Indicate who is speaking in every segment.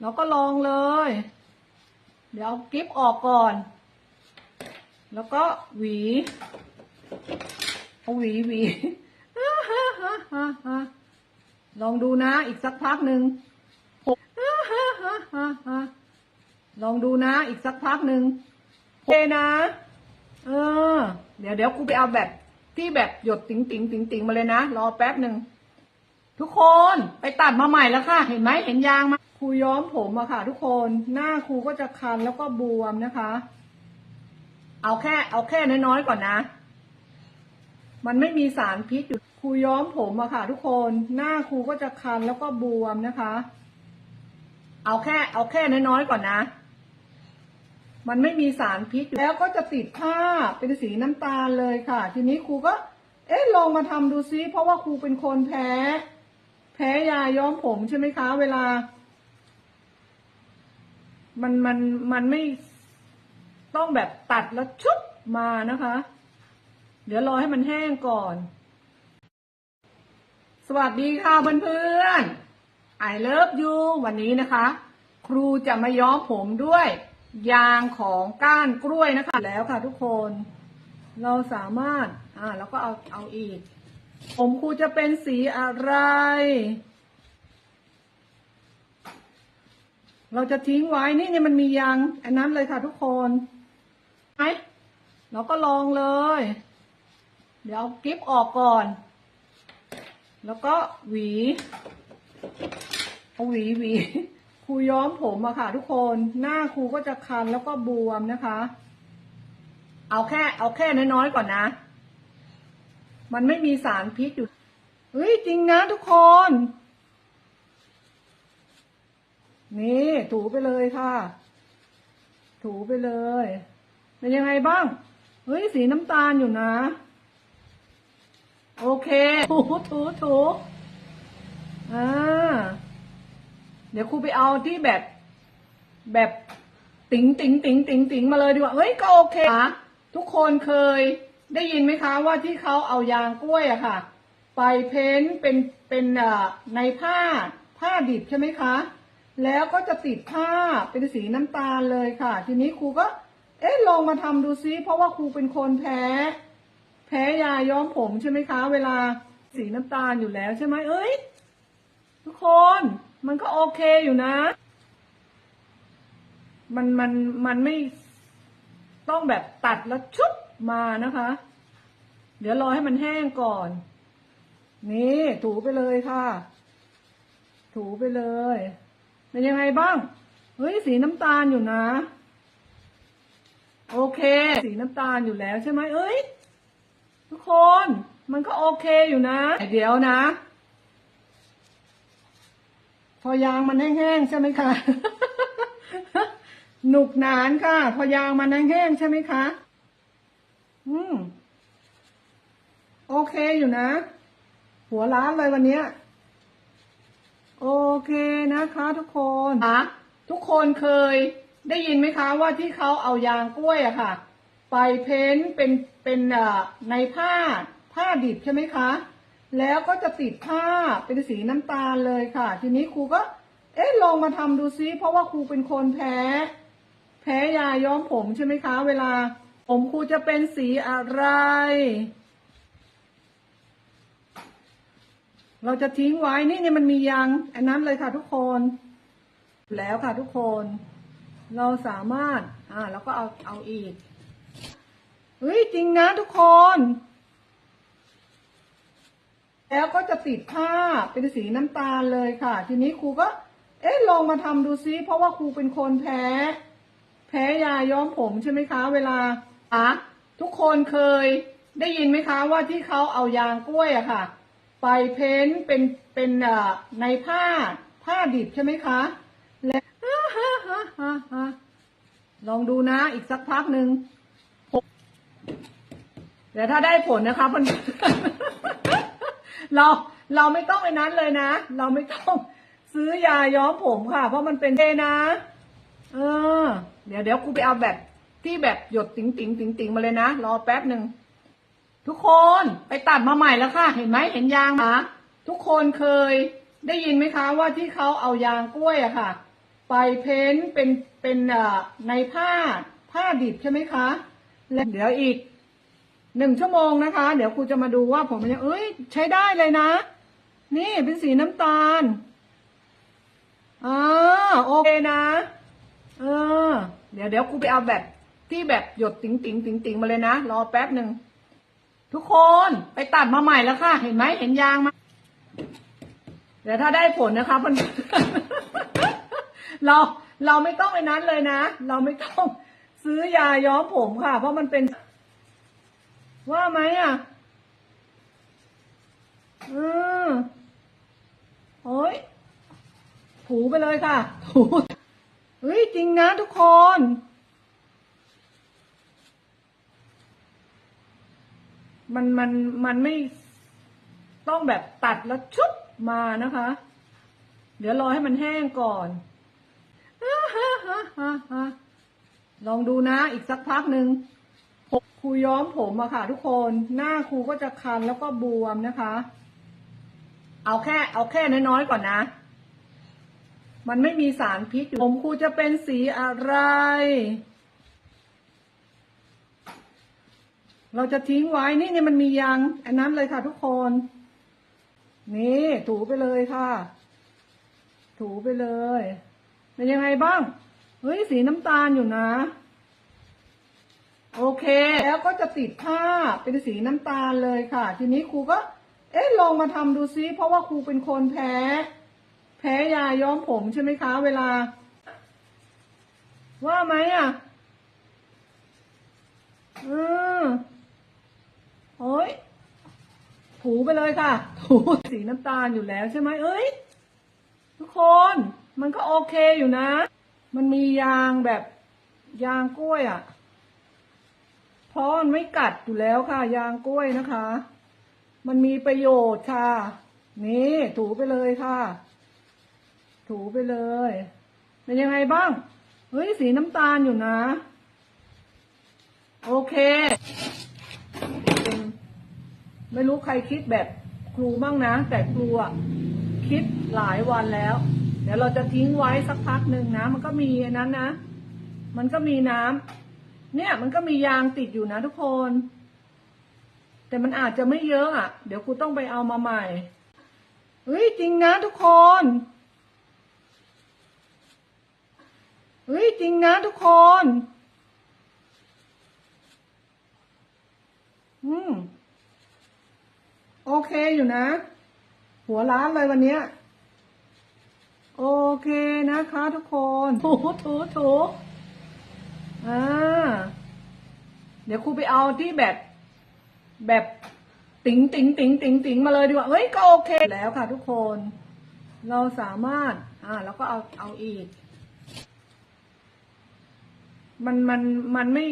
Speaker 1: เราก็ลองเลย เดี๋ยวเอากิฟออกก่อน แล้วก็หวี เอาหวีหวีลองดูนะอีกสักพักหนึ่งลองดูนะอีกสักพักหนึ่งโอเคนะ เออ เดี๋ยวเดี๋ยวกูไปเอาแบบที่แบบหยดติ๋งติ๋งติ๋งติ๋งมาเลยนะ รอแป๊บหนึ่ง ทุกคนไปตัดมาใหม่แล้วค่ะ เห็นไหมเห็นยางมา ครูย้อมผมอะค่ะ ทุกคนหน้าครูก็จะคันแล้วก็บวมนะคะ เอาแค่ เอาแค่น้อยๆก่อนนะ มันไม่มีสารพิษอยู่ครูย้อมผมอะค่ะ ทุกคนหน้าครูก็จะคันแล้วก็บวมนะคะ เอาแค่ เอาแค่น้อยๆก่อนนะ มันไม่มีสารพิษอยู่แล้วก็จะติดผ้าเป็นสีน้ำตาลเลยค่ะ ทีนี้ครูก็ เอ๊ะลองมาทำดูซิเพราะว่าครูเป็นคนแพ้ แพ้ยาย้อมผมใช่ไหมคะ เวลา มันมันมันไม่ต้องแบบตัดแล้วชุบมานะคะ เดี๋ยวรอให้มันแห้งก่อน สวัสดีค่ะเพื่อนๆ I love you วันนี้นะคะ ครูจะมาย้อมผมด้วย ยางของก้านกล้วยนะคะ แล้วค่ะทุกคน เราสามารถ อ่าแล้วก็เอาเอาอีก ผมครูจะเป็นสีอะไร เราจะทิ้งไว้นี่เนี่ยมันมียางอันนั้นเลยค่ะทุกคนไหมเราก็ลองเลย เดี๋ยวเอากิฟออกก่อน แล้วก็หวีเอาหวีหวีครูย้อมผมอะค่ะ ทุกคนหน้าครูก็จะคันแล้วก็บวมนะคะ เอาแค่ เอาแค่น้อยๆก่อนนะ มันไม่มีสารพิษอยู่เฮ้ยจริงนะทุกคน นี่ถูไปเลยค่ะ ถูไปเลย เป็นยังไงบ้าง เฮ้ย สีน้ำตาลอยู่นะ โอเค ถูถูถูอ่า เดี๋ยวครูไปเอาที่แบบ แบบติ๋งติ๋งติ๋งติ๋งติ๋งมาเลยดีกว่า เฮ้ย ก็โอเคนะทุกคนเคยได้ยินไหมคะว่าที่เขาเอายางกล้วยอะค่ะ ไปเพ้นท์เป็นเป็นอ่ในผ้าผ้าดิบใช่ไหมคะ แล้วก็จะติดผ้าเป็นสีน้ำตาลเลยค่ะ ทีนี้ครูก็ เอ๊ะลองมาทำดูซิเพราะว่าครูเป็นคนแพ้ แพ้ยาย้อมผมใช่ไหมคะ เวลาสีน้ำตาลอยู่แล้วใช่ไหมเอ้ย ทุกคนมันก็โอเคอยู่นะ มันมันมันไม่ต้องแบบตัดแล้วชุบมานะคะ เดี๋ยวรอให้มันแห้งก่อน นี่ถูไปเลยค่ะ ถูไปเลย เป็นยังไงบ้าง เฮ้ย สีน้ำตาลอยู่นะ โอเค สีน้ำตาลอยู่แล้วใช่ไหมเอ้ย ทุกคน มันก็โอเคอยู่นะ เดี๋ยวนะ พอยางมันแห้งๆใช่ไหมคะ หนุกหนานค่ะ พอยางมันแห้งๆใช่ไหมคะ อืม โอเคอยู่นะ หัวร้านเลยวันเนี้ย โอเคนะคะทุกคนคะทุกคนเคยได้ยินไหมคะว่าที่เขาเอายางกล้วยอะค่ะ ไปเพ้นท์เป็นเป็นเอ่อในผ้าผ้าดิบใช่ไหมคะ แล้วก็จะติดผ้าเป็นสีน้ำตาลเลยค่ะ ทีนี้ครูก็ เอ๊ะลองมาทำดูซิเพราะว่าครูเป็นคนแพ้ แพ้ยาย้อมผมใช่ไหมคะ เวลา ผมครูจะเป็นสีอะไร เราจะทิ้งไว้นี่เนี่ยมันมียางอันนั้นเลยค่ะทุกคน แล้วค่ะทุกคน เราสามารถ อ่าแล้วก็เอาเอาอีกเฮ้ยจริงนะทุกคน แล้วก็จะติดผ้าเป็นสีน้ำตาลเลยค่ะ ทีนี้ครูก็ เอ๊ะลองมาทำดูซิเพราะว่าครูเป็นคนแพ้ แพ้ยาย้อมผมใช่ไหมคะ เวลาอะทุกคนเคยได้ยินไหมคะว่าที่เขาเอายางกล้วยอะค่ะ ไปเพ้นเป็นเป็นอ่อในผ้าผ้าดิบใช่ไหมคะและลองดูนะอีกสักพักหนึ่งเดี๋ยวถ้าได้ผลนะคะเพื่อนเราเราไม่ต้องไอ้นั้นเลยนะ เราไม่ต้องซื้อยาย้อมผมค่ะ เพราะมันเป็นเทนะ เออ เดี๋ยวเดี๋ยวครูไปเอาแบบที่แบบหยดติ๋งติ๋งติ๋งติ๋งมาเลยนะ รอแป๊บหนึ่ง ทุกคนไปตัดมาใหม่แล้วค่ะ เห็นไหมเห็นยางไหมทุกคนเคยได้ยินไหมคะว่าที่เขาเอายางกล้วยอะค่ะ ไปเพ้นเป็นเป็นในผ้าผ้าดิบใช่ไหมคะและเดี๋ยวอีกหนึ่งชั่วโมงนะคะ เดี๋ยวครูจะมาดูว่าผมมันยังเอ้ย ใช้ได้เลยนะ นี่เป็นสีน้ำตาลอ่าโอเคนะเออเดี๋ยวเดี๋ยวครูไปเอาแบบที่แบบหยดติ๋งติ๋งติ๋งติ๋งมาเลยนะ รอแป๊บหนึ่ง ทุกคนไปตัดมาใหม่แล้วค่ะ เห็นไหมเห็นยางมาเดี๋ยวถ้าได้ผลนะคะมันเราเราไม่ต้องไอ้นั้นเลยนะ เราไม่ต้องซื้อยาย้อมผมค่ะ เพราะมันเป็น ว่าไหมอะอืมโอ้ยถูไปเลยค่ะ ถูเฮ้ยจริงนะทุกคน มันมันมันไม่ต้องแบบตัดแล้วชุบมานะคะ เดี๋ยวรอให้มันแห้งก่อนลองดูนะ อีกสักพักหนึ่งครูย้อมผมอะค่ะ ทุกคน หน้าครูก็จะคันแล้วก็บวมนะคะ เอาแค่ เอาแค่น้อยๆก่อนนะ มันไม่มีสารพิษอยู่ผมครูจะเป็นสีอะไร เราจะทิ้งไว้นี่เนี่ยมันมียางอันนั้นเลยค่ะทุกคน นี่ถูไปเลยค่ะ ถูไปเลยเป็นยังไงบ้างเฮ้ยสีน้ำตาลอยู่นะ โอเค แล้วก็จะติดผ้าเป็นสีน้ำตาลเลยค่ะ ทีนี้ครูก็ เอ๊ะลองมาทำดูซิเพราะว่าครูเป็นคนแพ้ แพ้ยาย้อมผมใช่ไหมคะ เวลา ว่าไหมอะ อืม โอ้ยถูไปเลยค่ะ ถูสีน้ำตาลอยู่แล้วใช่ไหมเอ้ย ทุกคนมันก็โอเคอยู่นะ มันมียางแบบยางกล้วยอะ่ะ เพราะมันไม่กัดอยู่แล้วค่ะ ยางกล้วยนะคะ มันมีประโยชน์ค่ะ นี่ถูไปเลยค่ะ ถูไปเลยเป็นยังไงบ้าง เฮ้ยสีน้ำตาลอยู่นะ โอเค ไม่รู้ใครคิดแบบครูบ้างนะ แต่ครูอะคิดหลายวันแล้ว เดี๋ยวเราจะทิ้งไว้สักพักหนึ่งนะ มันก็มีอันนั้นนะ มันก็มีน้ำเนี่ยมันก็มียางติดอยู่นะทุกคน แต่มันอาจจะไม่เยอะอะ เดี๋ยวครูต้องไปเอามาใหม่เฮ้ยจริงนะทุกคนเฮ้ยจริงนะทุกคน อืม โอเคอยู่นะ หัวร้านเลยวันเนี้ย โอเคนะคะทุกคน ถูถูถูอ่า เดี๋ยวครูไปเอาที่แบบ แบบติ๋งติ๋งติ๋งติ๋งติ๋งมาเลยดีกว่า เฮ้ยก็โอเคแล้วค่ะทุกคน เราสามารถ อ่าแล้วก็เอาเอาอีก มันมันมันไม่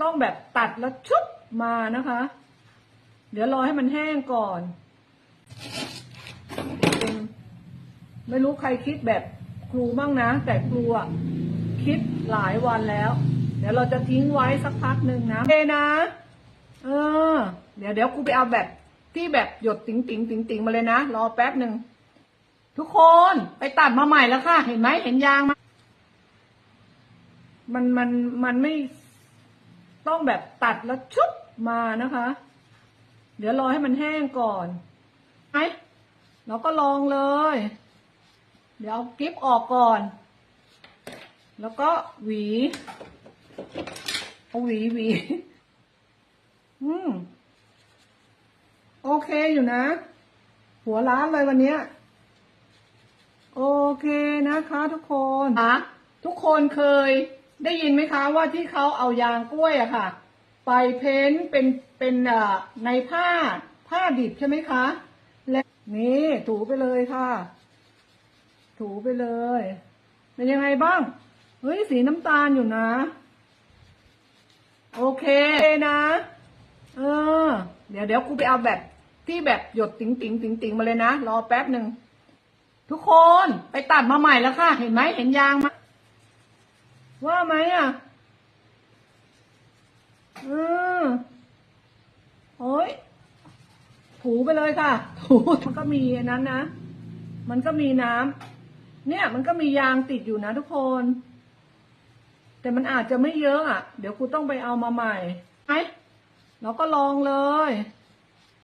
Speaker 1: ต้องแบบตัดแล้วชุบมานะคะ เดี๋ยวรอให้มันแห้งก่อน ไม่รู้ใครคิดแบบครูบ้างนะ แต่ครูอะคิดหลายวันแล้ว เดี๋ยวเราจะทิ้งไว้สักพักหนึ่งนะโอเคนะ เออ เดี๋ยวเดี๋ยวครูไปเอาแบบที่แบบหยดติ๋งติ๋งติ๋งติ๋งมาเลยนะ รอแป๊บหนึ่งทุกคนไปตัดมาใหม่แล้วค่ะ เห็นไหมเห็นยางไหมมันมันมันไม่ต้องแบบตัดแล้วชุบมานะคะ เดี๋ยวรอให้มันแห้งก่อนไหมเราก็ลองเลย เดี๋ยวเอากิฟออกก่อน แล้วก็หวีเอาหวีหวีอืมโอเคอยู่นะ หัวร้านเลยวันเนี้ยโอเคนะคะทุกคนคะทุกคนเคยได้ยินไหมคะว่าที่เขาเอายางกล้วยอะค่ะ ไปเพ้นเป็นเป็นอ่อในผ้าผ้าดิบใช่ไหมคะ และนี่ถูไปเลยค่ะ ถูไปเลยเป็นยังไงบ้าง เฮ้ยสีน้ำตาลอยู่นะ โอเคนะ เออ เดี๋ยวเดี๋ยวครูไปเอาแบบที่แบบหยดติ๋งติ๋งติ๋งติ๋งมาเลยนะ รอแป๊บหนึ่ง ทุกคนไปตัดมาใหม่แล้วค่ะ เห็นไหมเห็นยางไหมว่าไหมอะ อืมโอ้ยถูไปเลยค่ะ ถูมันก็มีอันนั้นนะ มันก็มีน้เนี่ย มันก็มียางติดอยู่นะทุกคน แต่มันอาจจะไม่เยอะอะ เดี๋ยวครูต้องไปเอามาใหม่ไอเราก็ลองเลย